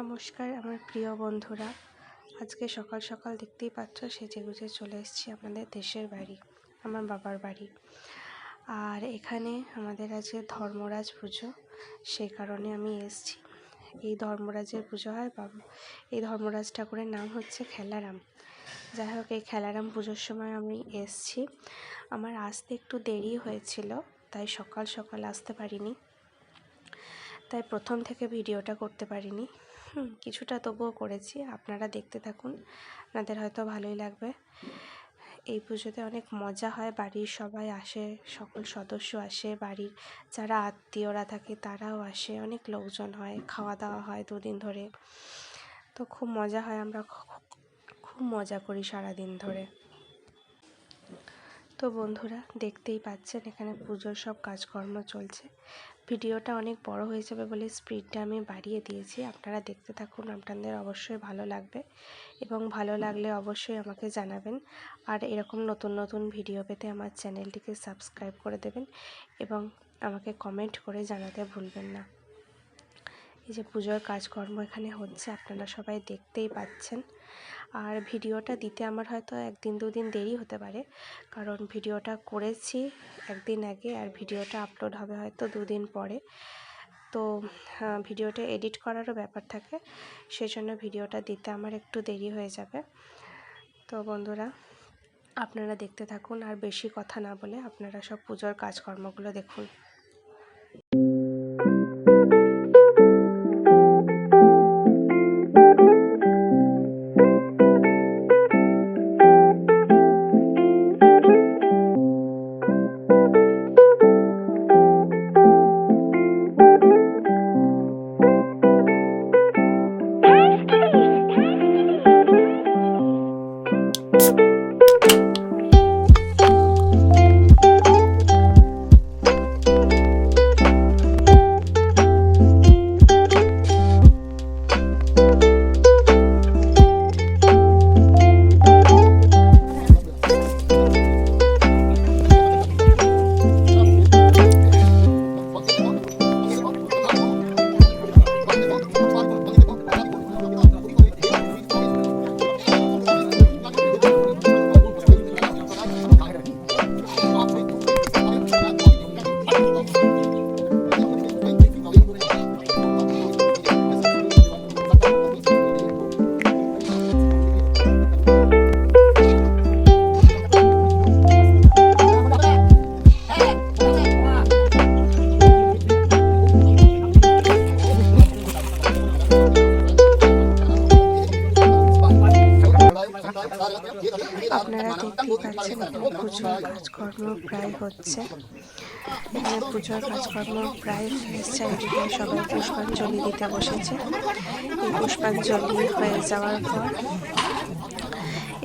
নমস্কার, আমার প্রিয় বন্ধুরা। আজকে সকাল সকাল দেখতেই পাচ্ছ, সেজে গুজে চলে এসেছি আমাদের দেশের বাড়ি, আমার বাবার বাড়ি। আর এখানে আমাদের আজকে ধর্মরাজ পুজো সেই কারণে আমি এসেছি। এই ধর্মরাজের পুজো হয় বাবা এই ধর্মরাজ ঠাকুরের নাম হচ্ছে খেলারাম। যাই হোক, এই খেলারাম পুজোর সময় আমি এসেছি। আমার আসতে একটু দেরি হয়েছিল, তাই সকাল সকাল আসতে পারিনি। তাই প্রথম থেকে ভিডিওটা করতে পারিনি। হুম কিছুটা তবুও করেছি। আপনারা দেখতে থাকুন। আপনাদের হয়তো ভালোই লাগবে। এই পুজোতে অনেক মজা হয়, বাড়ির সবাই আসে, সকল সদস্য আসে, বাড়ির যারা আত্মীয়রা থাকে তারাও আসে, অনেক লোকজন হয় খাওয়া দাওয়া হয় দুদিন ধরে। তো খুব মজা হয়, আমরা খুব মজা করি সারাদিন ধরে। তো বন্ধুরা, দেখতেই পাচ্ছেন এখানে পুজোর সব কাজকর্ম চলছে। ভিডিওটা অনেক বড় হয়ে যাবে বলে স্পিডটা আমি বাড়িয়ে দিয়েছি। আপনারা দেখতে থাকুন, আপনাদের অবশ্যই ভালো লাগবে এবং ভালো লাগলে অবশ্যই আমাকে জানাবেন। আর এরকম নতুন নতুন ভিডিও পেতে আমার চ্যানেলটিকে সাবস্ক্রাইব করে দেবেন এবং আমাকে কমেন্ট করে জানাতে ভুলবেন না। এই যে পুজোর কাজকর্ম এখানে হচ্ছে, আপনারা সবাই দেখতেই পাচ্ছেন। আর ভিডিওটা দিতে আমার হয়তো একদিন, দুদিন দেরি হতে পারে। কারণ ভিডিওটা করেছি একদিন আগে আর ভিডিওটা আপলোড হবে হয়তো দুদিন পরে। তো ভিডিওটা এডিট করারও ব্যাপার থাকে। সেজন্য ভিডিওটা দিতে আমার একটু দেরি হয়ে যাবে। তো বন্ধুরা, আপনারা দেখতে থাকুন আর বেশি কথা না বলে আপনারা সব পুজোর কাজকর্মগুলো দেখুন। পুজোর কাজকর্ম প্রায় হচ্ছে। পুজোর কাজকর্ম প্রায় এসছে এদিকে সবাই পুষ্পাঞ্জলি দিতে বসেছে। পুষ্পাঞ্জলি হয়ে যাওয়ার পর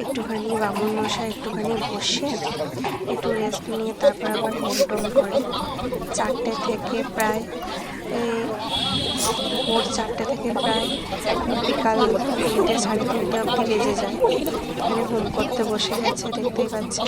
একটুখানি বামুন মশাই একটুখানি বসে একটু রেস্ট নিয়ে তারপর আবার হোম করে চারটে থেকে প্রায় ভোর চারটে থেকে প্রায় বিকাল তিনটে সাড়ে তিনটে অবধি বেজে যায়। এখানে হোম করতে বসে গেছে, দেখতেই পাচ্ছি।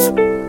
Tschüss.